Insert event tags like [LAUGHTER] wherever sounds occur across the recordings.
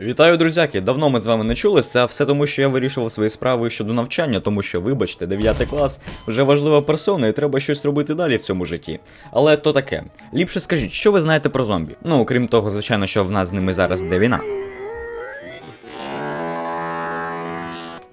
Вітаю, друзяки! Давно ми з вами не чулися, а все тому, що я вирішував свої справи щодо навчання, тому що, вибачте, 9 клас вже важлива персона і треба щось робити далі в цьому житті. Але то таке. Ліпше скажіть, що ви знаєте про зомбі? Ну, крім того, звичайно, що в нас з ними зараз йде війна.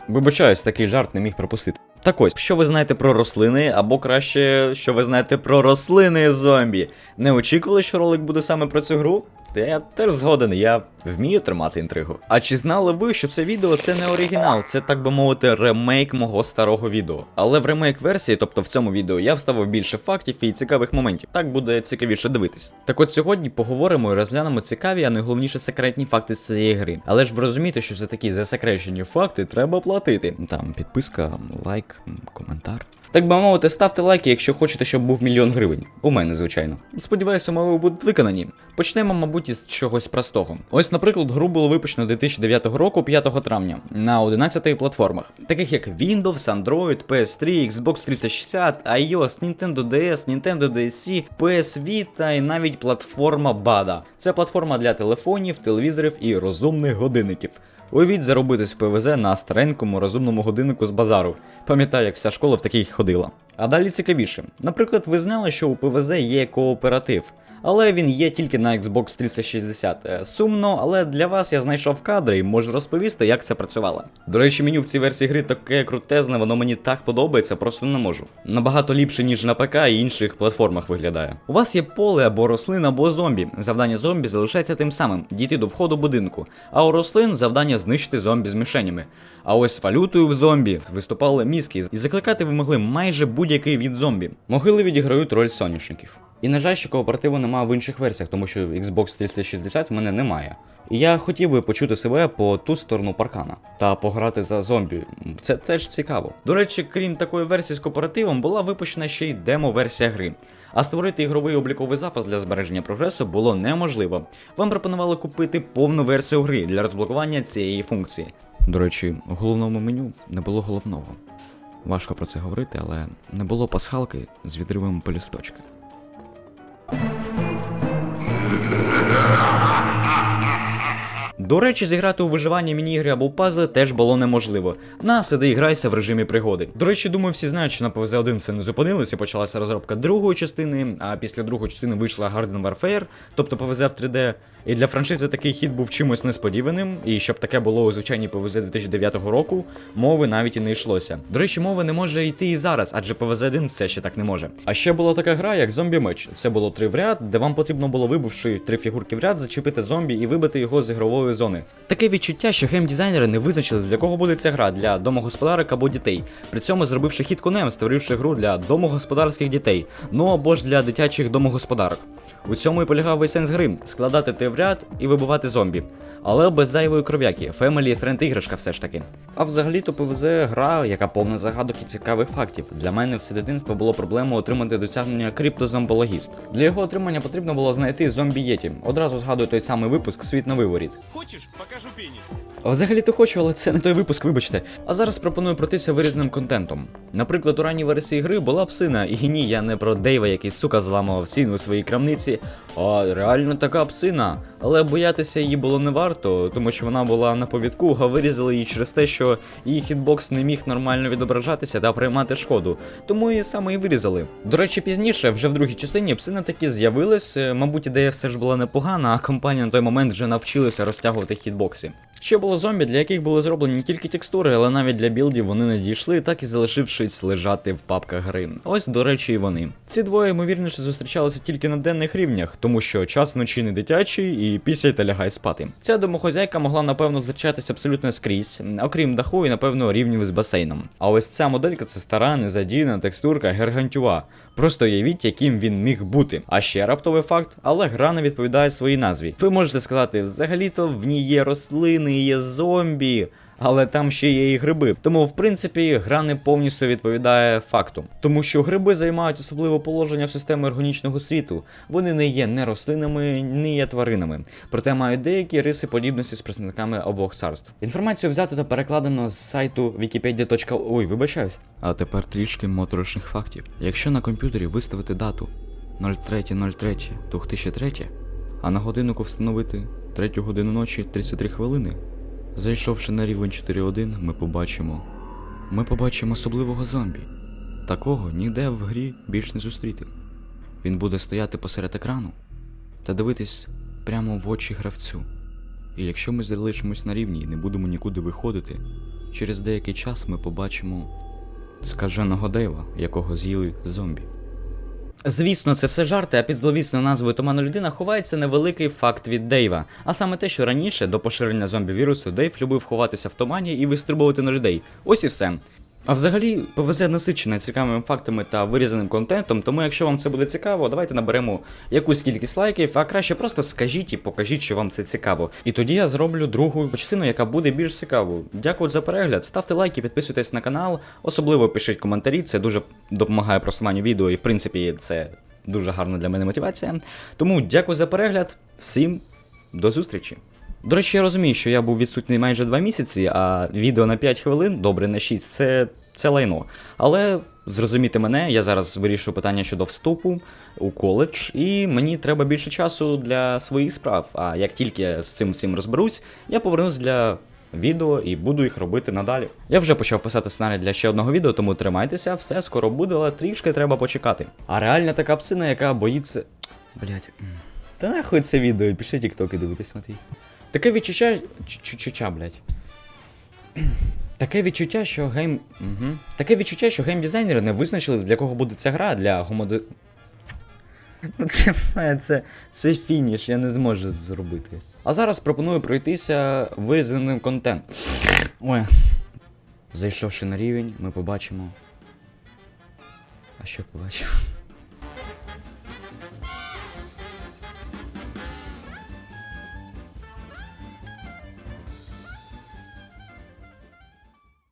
Вибачаюсь, такий жарт не міг пропустити. Так ось, що ви знаєте про рослини, або краще, що ви знаєте про рослини зомбі. Не очікували, що ролик буде саме про цю гру? Я теж згоден, я вмію тримати інтригу. А чи знали ви, що це відео це не оригінал, це так би мовити ремейк мого старого відео. Але в ремейк версії, тобто в цьому відео, я вставив більше фактів і цікавих моментів. Так буде цікавіше дивитись. Так от сьогодні поговоримо і розглянемо цікаві, а найголовніше секретні факти з цієї гри. Але ж ви розумієте, що за такі засекречені факти треба платити. Там підписка, лайк, коментар. Так би мовити, ставте лайки, якщо хочете, щоб був мільйон гривень. У мене, звичайно. Сподіваюся, умови будуть виконані. Почнемо, мабуть, із чогось простого. Ось, наприклад, гру було випущено 2009 року, 5 травня, на 11 платформах, таких як Windows, Android, PS3, Xbox 360, iOS, Nintendo DS, Nintendo DSC, PS Vita і навіть платформа BADA. Це платформа для телефонів, телевізорів і розумних годинників. Уявіть заробитись в ПВЗ на старенькому розумному годиннику з базару. Пам'ятаю, як вся школа в такій ходила. А далі цікавіше. Наприклад, ви знали, що у ПВЗ є кооператив. Але він є тільки на Xbox 360. Е, Сумно, але для вас я знайшов кадри і можу розповісти, як це працювало. До речі, меню в цій версії гри таке крутезне, воно мені так подобається, просто не можу. Набагато ліпше, ніж на ПК і інших платформах виглядає. У вас є поле або рослин, або зомбі. Завдання зомбі залишається тим самим дійти до входу будинку. А у рослин завдання знищити зомбі з мішенями. А ось валютою в зомбі виступали мізки, і закликати ви могли майже будь-який від зомбі. Могили відіграють роль соняшників. І на жаль, що кооперативу немає в інших версіях, тому що Xbox 360 в мене немає. І я хотів би почути себе по ту сторону паркана та пограти за зомбі. Це теж цікаво. До речі, крім такої версії з кооперативом, була випущена ще й демо-версія гри. А створити ігровий обліковий запас для збереження прогресу було неможливо. Вам пропонували купити повну версію гри для розблокування цієї функції. До речі, в головному меню не було головного. Важко про це говорити, але не було пасхалки з відривом по До речі, зіграти у виживання міні-ігри або пазли теж було неможливо. На сиди і грайся в режимі пригоди. До речі, думаю, всі знають, що на PvZ 1 це не зупинилося, почалася розробка другої частини, а після другої частини вийшла Garden Warfare, тобто PvZ в 3D. І для франшизи такий хід був чимось несподіваним, і щоб таке було у звичайній PvZ 2009 року, мови навіть і не йшлося. До речі, мови не може йти і зараз, адже PvZ 1 все ще так не може. А ще була така гра, як зомбі меч. Це було три в ряд, де вам потрібно було, вибивши три фігурки в ряд, зачепити зомбі і вибити його з ігрової зони. Таке відчуття, що геймдизайнери не визначили, для кого буде ця гра для домогосподарок або дітей. При цьому зробивши хід конем, створивши гру для домогосподарських дітей, ну або ж для дитячих домогосподарок. У цьому і полягав весь сенс гри складати те в ряд і вибивати зомбі. Але без зайвої кров'яки, Family Friend іграшка все ж таки. А взагалі-то ПВЗ гра, яка повна загадок і цікавих фактів. Для мене все дитинство було проблемою отримати досягнення криптозомбологіст. Для його отримання потрібно було знайти зомбі Єті. Одразу згадую той самий випуск Світ на виворіт. Хочешь, покажу пенис? Взагалі-то хочу, але це не той випуск, вибачте. А зараз пропоную пройтися вирізним контентом. Наприклад, у ранній версії гри була псина, і ні, я не про Дейва, який сука зламував ціну у своїй крамниці, а реально така псина. Але боятися її було не варто, тому що вона була на повідку, а вирізали її через те, що її хітбокс не міг нормально відображатися та приймати шкоду. Тому її саме і вирізали. До речі, пізніше, вже в другій частині, псина таки з'явилась. е, Мабуть, ідея все ж була непогана, а компанія на той момент вже навчилася розтягувати хітбокси. Ще було зомбі, для яких були зроблені не тільки текстури, але навіть для білдів вони не дійшли, так і залишившись лежати в папках гри. Ось, до речі, і вони. Ці двоє ймовірніше зустрічалися тільки на денних рівнях, тому що час вночі не дитячий і після та лягай спати. Ця домохозяйка могла напевно зустрічатися абсолютно скрізь, окрім даху і напевно рівнів з басейном. А ось ця моделька це стара, незадійна текстурка Гергантюа. Просто уявіть, яким він міг бути. А ще раптовий факт, але гра не відповідає своїй назві. Ви можете сказати, взагалі-то в ній є рослини, є зомбі. Але там ще є і гриби. Тому, в принципі, гра не повністю відповідає факту. Тому що гриби займають особливе положення в системі органічного світу. Вони не є не рослинами, не є тваринами. Проте мають деякі риси подібності з представниками обох царств. Інформацію взято та перекладено з сайту wikipedia. Ой, вибачаюсь. А тепер трішки моторошних фактів. Якщо на комп'ютері виставити дату 03.03.2003, а на годиннику встановити 3 годину ночі 33 хвилини. Зайшовши на рівень 4.1, ми побачимо. Ми побачимо особливого зомбі. Такого ніде в грі більш не зустріти. Він буде стояти посеред екрану та дивитись прямо в очі гравцю. І якщо ми залишимось на рівні і не будемо нікуди виходити, через деякий час ми побачимо скаженого Дейва, якого з'їли зомбі. Звісно, це все жарти, а під зловісною назвою Туману людина ховається невеликий факт від Дейва. А саме те, що раніше, до поширення зомбі-вірусу, Дейв любив ховатися в тумані і вистрибувати на людей. Ось і все. А взагалі, ПВЗ насичене цікавими фактами та вирізаним контентом, тому якщо вам це буде цікаво, давайте наберемо якусь кількість лайків, а краще просто скажіть і покажіть, що вам це цікаво. І тоді я зроблю другу частину, яка буде більш цікавою. Дякую за перегляд, ставте лайки, підписуйтесь на канал, особливо пишіть коментарі, це дуже допомагає просуванню відео, і в принципі це дуже гарна для мене мотивація. Тому дякую за перегляд, всім до зустрічі. До речі, я розумію, що я був відсутній майже 2 місяці, а відео на 5 хвилин, добре на 6, це, це лайно. Але зрозумійте мене, я зараз вирішую питання щодо вступу у коледж, і мені треба більше часу для своїх справ. А як тільки з цим всім розберусь, я повернусь для відео і буду їх робити надалі. Я вже почав писати сценарій для ще одного відео, тому тримайтеся, все скоро буде, але трішки треба почекати. А реальна така псина, яка боїться. Блять. Та нахуй це відео, пішли тіктоки дивитись, Матвій. Таке відчуття. Чуча, блять. [CLEARS THROAT] Таке відчуття, що гейм. Угу. Таке відчуття, що геймдизайнери не визначили, для кого буде ця гра для гомоди. Ну це все, це, це фініш, я не зможу зробити. А зараз пропоную пройтися вирізаним контент. Ой. Зайшовши на рівень, ми побачимо. А що побачимо?